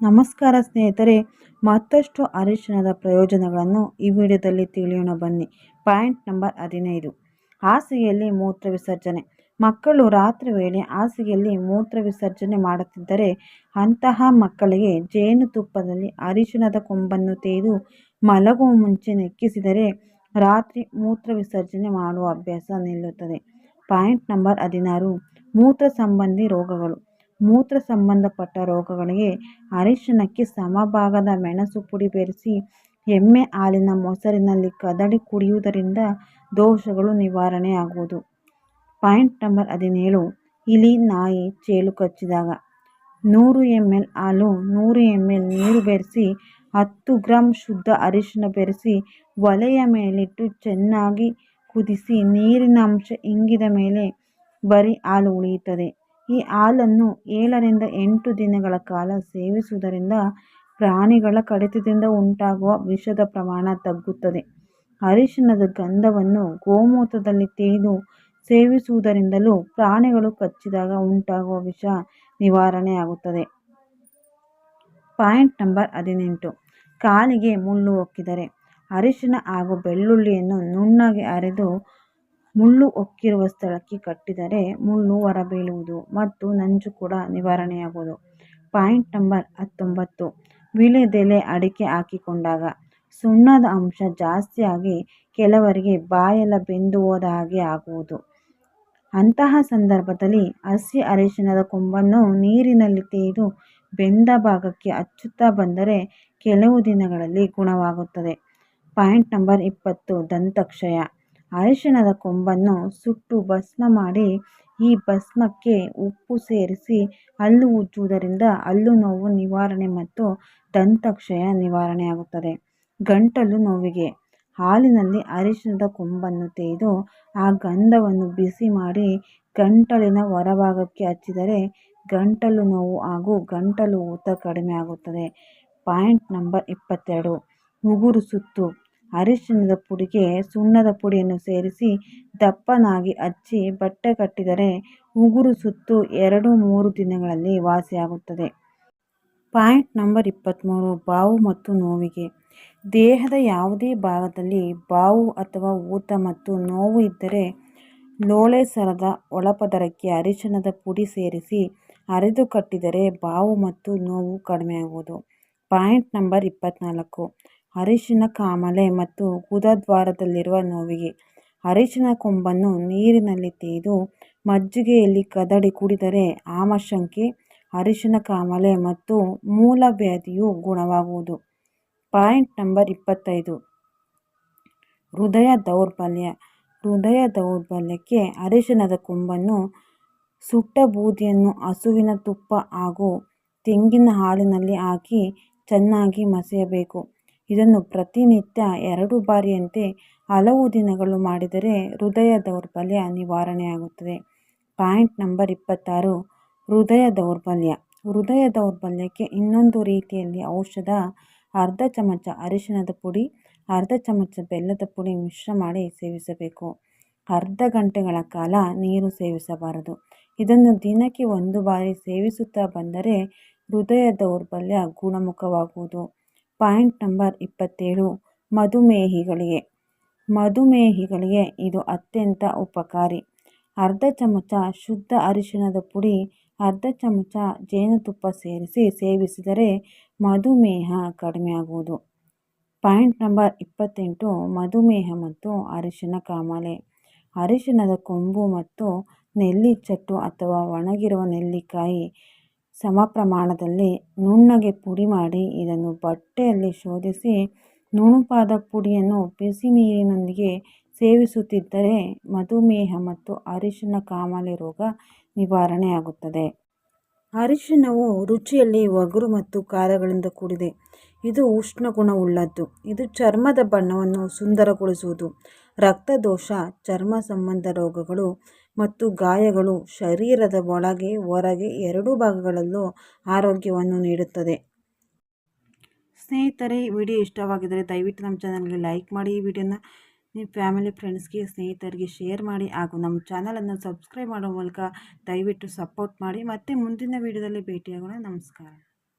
ನಮಸ್ಕಾರ ಸ್ನೇಹಿತರೆ, ಮತ್ತಷ್ಟು ಅರಿಶಿಣದ ಪ್ರಯೋಜನಗಳನ್ನು ಈ ವಿಡಿಯೋದಲ್ಲಿ ತಿಳಿಯೋಣ ಬನ್ನಿ. ಪಾಯಿಂಟ್ ನಂಬರ್ ಹದಿನೈದು. ಹಾಸಿಗೆಯಲ್ಲಿ ಮೂತ್ರ ವಿಸರ್ಜನೆ. ಮಕ್ಕಳು ರಾತ್ರಿ ವೇಳೆ ಹಾಸಿಗೆಯಲ್ಲಿ ಮೂತ್ರ ವಿಸರ್ಜನೆ ಮಾಡುತ್ತಿದ್ದರೆ ಅಂತಹ ಮಕ್ಕಳಿಗೆ ಜೇನುತುಪ್ಪದಲ್ಲಿ ಅರಿಶಿಣದ ಕೊಂಬನ್ನು ತೆಗೆದು ಮಲಗುವ ಮುಂಚೆ ನೆಕ್ಕಿಸಿದರೆ ರಾತ್ರಿ ಮೂತ್ರ ವಿಸರ್ಜನೆ ಮಾಡುವ ಅಭ್ಯಾಸ ನಿಲ್ಲುತ್ತದೆ. ಪಾಯಿಂಟ್ ನಂಬರ್ ಹದಿನಾರು. ಮೂತ್ರ ಸಂಬಂಧಿ ರೋಗಗಳು. ಮೂತ್ರ ಸಂಬಂಧಪಟ್ಟ ರೋಗಗಳಿಗೆ ಅರಿಶಿನಕ್ಕೆ ಸಮಭಾಗದ ಮೆಣಸು ಪುಡಿ ಬೆರೆಸಿ ಎಮ್ಮೆ ಹಾಲಿನ ಮೊಸರಿನಲ್ಲಿ ಕದಡಿ ಕುಡಿಯುವುದರಿಂದ ದೋಷಗಳು ನಿವಾರಣೆಯಾಗುವುದು. ಪಾಯಿಂಟ್ ನಂಬರ್ ಹದಿನೇಳು. ಇಲಿ ನಾಯಿ ಚೇಳು ಕಚ್ಚಿದಾಗ ನೂರು ಎಂ ಎಲ್ ಹಾಲು, ನೂರು ಎಂ ಎಲ್ ನೀರು ಬೆರೆಸಿ, ಹತ್ತು ಗ್ರಾಂ ಶುದ್ಧ ಅರಿಶಿನ ಬೆರೆಸಿ, ಒಲೆಯ ಮೇಲಿಟ್ಟು ಚೆನ್ನಾಗಿ ಕುದಿಸಿ ನೀರಿನ ಅಂಶ ಇಂಗಿದ ಮೇಲೆ ಬರೀ ಹಾಲು ಉಳಿಯುತ್ತದೆ. ಈ ಹಾಲನ್ನು ಏಳರಿಂದ ಎಂಟು ದಿನಗಳ ಕಾಲ ಸೇವಿಸುವುದರಿಂದ ಪ್ರಾಣಿಗಳ ಕಡಿತದಿಂದ ಉಂಟಾಗುವ ವಿಷದ ಪ್ರಮಾಣ ತಗ್ಗುತ್ತದೆ. ಅರಿಶಿಣದ ಗಂಧವನ್ನು ಗೋಮೂತ್ರದಲ್ಲಿ ತೇದು ಸೇವಿಸುವುದರಿಂದಲೂ ಪ್ರಾಣಿಗಳು ಕಚ್ಚಿದಾಗ ಉಂಟಾಗುವ ವಿಷ ನಿವಾರಣೆಯಾಗುತ್ತದೆ. ಪಾಯಿಂಟ್ ನಂಬರ್ ಹದಿನೆಂಟು. ಕಾಲಿಗೆ ಮುಳ್ಳು ಒಕ್ಕಿದರೆ. ಅರಿಶಿಣ ಹಾಗೂ ಬೆಳ್ಳುಳ್ಳಿಯನ್ನು ನುಣ್ಣಗೆ ಅರೆದು ಮುಳ್ಳು ಒಕ್ಕಿರುವ ಸ್ಥಳಕ್ಕೆ ಕಟ್ಟಿದರೆ ಮುಳ್ಳು ಹೊರಬೀಳುವುದು ಮತ್ತು ನಂಜು ಕೂಡ ನಿವಾರಣೆಯಾಗುವುದು. ಪಾಯಿಂಟ್ ನಂಬರ್ ಹತ್ತೊಂಬತ್ತು. ವೀಳ್ಯದೆಲೆ ಅಡಿಕೆ ಹಾಕಿಕೊಂಡಾಗ ಸುಣ್ಣದ ಅಂಶ ಜಾಸ್ತಿಯಾಗಿ ಕೆಲವರಿಗೆ ಬಾಯೆಲ್ಲ ಬೆಂದು ಹೋದ ಹಾಗೆ ಆಗುವುದು. ಅಂತಹ ಸಂದರ್ಭದಲ್ಲಿ ಹಸಿ ಅರಿಶಿನದ ಕೊಂಬನ್ನು ನೀರಿನಲ್ಲಿ ತೆಗೆದು ಬೆಂದ ಭಾಗಕ್ಕೆ ಹಚ್ಚುತ್ತಾ ಬಂದರೆ ಕೆಲವು ದಿನಗಳಲ್ಲಿ ಗುಣವಾಗುತ್ತದೆ. ಪಾಯಿಂಟ್ ನಂಬರ್ ಇಪ್ಪತ್ತು. ದಂತಕ್ಷಯ. ಅರಿಶಿಣದ ಕೊಂಬನ್ನು ಸುಟ್ಟು ಭಸ್ಮ ಮಾಡಿ ಈ ಭಸ್ಮಕ್ಕೆ ಉಪ್ಪು ಸೇರಿಸಿ ಹಲ್ಲು ಉಜ್ಜುವುದರಿಂದ ಹಲ್ಲು ನೋವು ನಿವಾರಣೆ ಮತ್ತು ದಂತಕ್ಷಯ ನಿವಾರಣೆಯಾಗುತ್ತದೆ. ಗಂಟಲು ನೋವಿಗೆ. ಹಾಲಿನಲ್ಲಿ ಅರಿಶಿಣದ ಕೊಂಬನ್ನು ತೆಗೆದು ಆ ಗಂಧವನ್ನು ಬಿಸಿ ಮಾಡಿ ಗಂಟಲಿನ ಹೊರಭಾಗಕ್ಕೆ ಹಚ್ಚಿದರೆ ಗಂಟಲು ನೋವು ಹಾಗೂ ಗಂಟಲು ಊತ ಕಡಿಮೆ ಆಗುತ್ತದೆ ಪಾಯಿಂಟ್ ನಂಬರ್ ಇಪ್ಪತ್ತೆರಡು. ಉಗುರು ಸುತ್ತು. ಅರಿಶಿಣದ ಪುಡಿಗೆ ಸುಣ್ಣದ ಪುಡಿಯನ್ನು ಸೇರಿಸಿ ದಪ್ಪನಾಗಿ ಹಚ್ಚಿ ಬಟ್ಟೆ ಕಟ್ಟಿದರೆ ಉಗುರು ಸುತ್ತು ಎರಡು ಮೂರು ದಿನಗಳಲ್ಲಿ ವಾಸಿಯಾಗುತ್ತದೆ. ಪಾಯಿಂಟ್ ನಂಬರ್ ಇಪ್ಪತ್ತ್ಮೂರು ಬಾವು ಮತ್ತು ನೋವಿಗೆ. ದೇಹದ ಯಾವುದೇ ಭಾಗದಲ್ಲಿ ಬಾವು ಅಥವಾ ಊತ ಮತ್ತು ನೋವು ಇದ್ದರೆ ಲೋಳೆ ಸರದ ಒಳಪದರಕ್ಕೆ ಅರಿಶಿಣದ ಪುಡಿ ಸೇರಿಸಿ ಅರೆದು ಕಟ್ಟಿದರೆ ಬಾವು ಮತ್ತು ನೋವು ಕಡಿಮೆಯಾಗುವುದು. ಪಾಯಿಂಟ್ ನಂಬರ್ ಇಪ್ಪತ್ತ್ನಾಲ್ಕು ಅರಿಶಿನ ಕಾಮಲೆ ಮತ್ತು ಗುದದ್ವಾರದಲ್ಲಿರುವ ನೋವಿಗೆ. ಅರಿಶಿನ ಕೊಂಬನ್ನು ನೀರಿನಲ್ಲಿ ತೇದು ಮಜ್ಜಿಗೆಯಲ್ಲಿ ಕದಡಿ ಕುಡಿದರೆ ಆಮಶಂಕೆ ಅರಿಶಿನ ಕಾಮಲೆ ಮತ್ತು ಮೂಲವ್ಯಾಧಿಯು ಗುಣವಾಗುವುದು. ಪಾಯಿಂಟ್ ನಂಬರ್ ಇಪ್ಪತ್ತೈದು. ಹೃದಯ ದೌರ್ಬಲ್ಯ. ಹೃದಯ ದೌರ್ಬಲ್ಯಕ್ಕೆ ಅರಿಶಿನದ ಕೊಂಬನ್ನು ಸುಟ್ಟ ಬೂದಿಯನ್ನು ಹಸುವಿನ ತುಪ್ಪ ಹಾಗೂ ತೆಂಗಿನ ಹಾಲಿನಲ್ಲಿ ಹಾಕಿ ಚೆನ್ನಾಗಿ ಮಸೆಯಬೇಕು. ಇದನ್ನು ಪ್ರತಿನಿತ್ಯ ಎರಡು ಬಾರಿಯಂತೆ ಹಲವು ದಿನಗಳು ಮಾಡಿದರೆ ಹೃದಯ ದೌರ್ಬಲ್ಯ ನಿವಾರಣೆಯಾಗುತ್ತದೆ. ಪಾಯಿಂಟ್ ನಂಬರ್ ಇಪ್ಪತ್ತಾರು, ಹೃದಯ ದೌರ್ಬಲ್ಯ. ಹೃದಯ ದೌರ್ಬಲ್ಯಕ್ಕೆ ಇನ್ನೊಂದು ರೀತಿಯಲ್ಲಿ ಔಷಧ, ಅರ್ಧ ಚಮಚ ಅರಿಶಿಣದ ಪುಡಿ, ಅರ್ಧ ಚಮಚ ಬೆಲ್ಲದ ಪುಡಿ ಮಿಶ್ರ ಮಾಡಿ ಸೇವಿಸಬೇಕು. ಅರ್ಧ ಗಂಟೆಗಳ ಕಾಲ ನೀರು ಸೇವಿಸಬಾರದು. ಇದನ್ನು ದಿನಕ್ಕೆ ಒಂದು ಬಾರಿ ಸೇವಿಸುತ್ತಾ ಬಂದರೆ ಹೃದಯ ದೌರ್ಬಲ್ಯ ಗುಣಮುಖವಾಗುವುದು. ಪಾಯಿಂಟ್ ನಂಬರ್ ಇಪ್ಪತ್ತೇಳು, ಮಧುಮೇಹಿಗಳಿಗೆ. ಮಧುಮೇಹಿಗಳಿಗೆ ಇದು ಅತ್ಯಂತ ಉಪಕಾರಿ. ಅರ್ಧ ಚಮಚ ಶುದ್ಧ ಅರಿಶಿನದ ಪುಡಿ, ಅರ್ಧ ಚಮಚ ಜೇನುತುಪ್ಪ ಸೇರಿಸಿ ಸೇವಿಸಿದರೆ ಮಧುಮೇಹ ಕಡಿಮೆಯಾಗುವುದು. ಪಾಯಿಂಟ್ ನಂಬರ್ ಇಪ್ಪತ್ತೆಂಟು, ಮಧುಮೇಹ ಮತ್ತು ಅರಿಶಿನ ಕಾಮಾಲೆ. ಅರಿಶಿನದ ಕೊಂಬು ಮತ್ತು ನೆಲ್ಲಿಚಟ್ಟು ಅಥವಾ ಒಣಗಿರುವ ನೆಲ್ಲಿಕಾಯಿ ಸಮ ಪ್ರಮಾಣದಲ್ಲಿ ನುಣ್ಣಗೆ ಪುಡಿ ಮಾಡಿ ಇದನ್ನು ಬಟ್ಟೆಯಲ್ಲಿ ಶೋಧಿಸಿ ನುಣುಪಾದ ಪುಡಿಯನ್ನು ಬಿಸಿ ನೀರಿನೊಂದಿಗೆ ಸೇವಿಸುತ್ತಿದ್ದರೆ ಮಧುಮೇಹ ಮತ್ತು ಅರಿಶಿನ ಕಾಮಾಲೆ ರೋಗ ನಿವಾರಣೆಯಾಗುತ್ತದೆ. ಅರಿಶಿನವು ರುಚಿಯಲ್ಲಿ ಒಗರು ಮತ್ತು ಖಾರಗಳಿಂದ ಕೂಡಿದೆ. ಇದು ಉಷ್ಣ ಗುಣವುಳ್ಳದ್ದು. ಇದು ಚರ್ಮದ ಬಣ್ಣವನ್ನು ಸುಂದರಗೊಳಿಸುವುದು. ರಕ್ತದೋಷ, ಚರ್ಮ ಸಂಬಂಧ ರೋಗಗಳು ಮತ್ತು ಗಾಯಗಳು ಶರೀರದ ಒಳಗೆ, ಹೊರಗೆ ಎರಡೂ ಭಾಗಗಳಲ್ಲೂ ಆರೋಗ್ಯವನ್ನು ನೀಡುತ್ತದೆ. ಸ್ನೇಹಿತರೆ, ಈ ವಿಡಿಯೋ ಇಷ್ಟವಾಗಿದ್ದರೆ ದಯವಿಟ್ಟು ನಮ್ಮ ಚಾನಲ್ಗೆ ಲೈಕ್ ಮಾಡಿ, ಈ ವಿಡಿಯೋನ ನಿಮ್ಮ ಫ್ಯಾಮಿಲಿ ಫ್ರೆಂಡ್ಸ್ಗೆ, ಸ್ನೇಹಿತರಿಗೆ ಶೇರ್ ಮಾಡಿ ಹಾಗೂ ನಮ್ಮ ಚಾನಲನ್ನು ಸಬ್ಸ್ಕ್ರೈಬ್ ಮಾಡೋ ಮೂಲಕ ದಯವಿಟ್ಟು ಸಪೋರ್ಟ್ ಮಾಡಿ. ಮತ್ತು ಮುಂದಿನ ವಿಡಿಯೋದಲ್ಲಿ ಭೇಟಿಯಾಗೋಣ. ನಮಸ್ಕಾರ.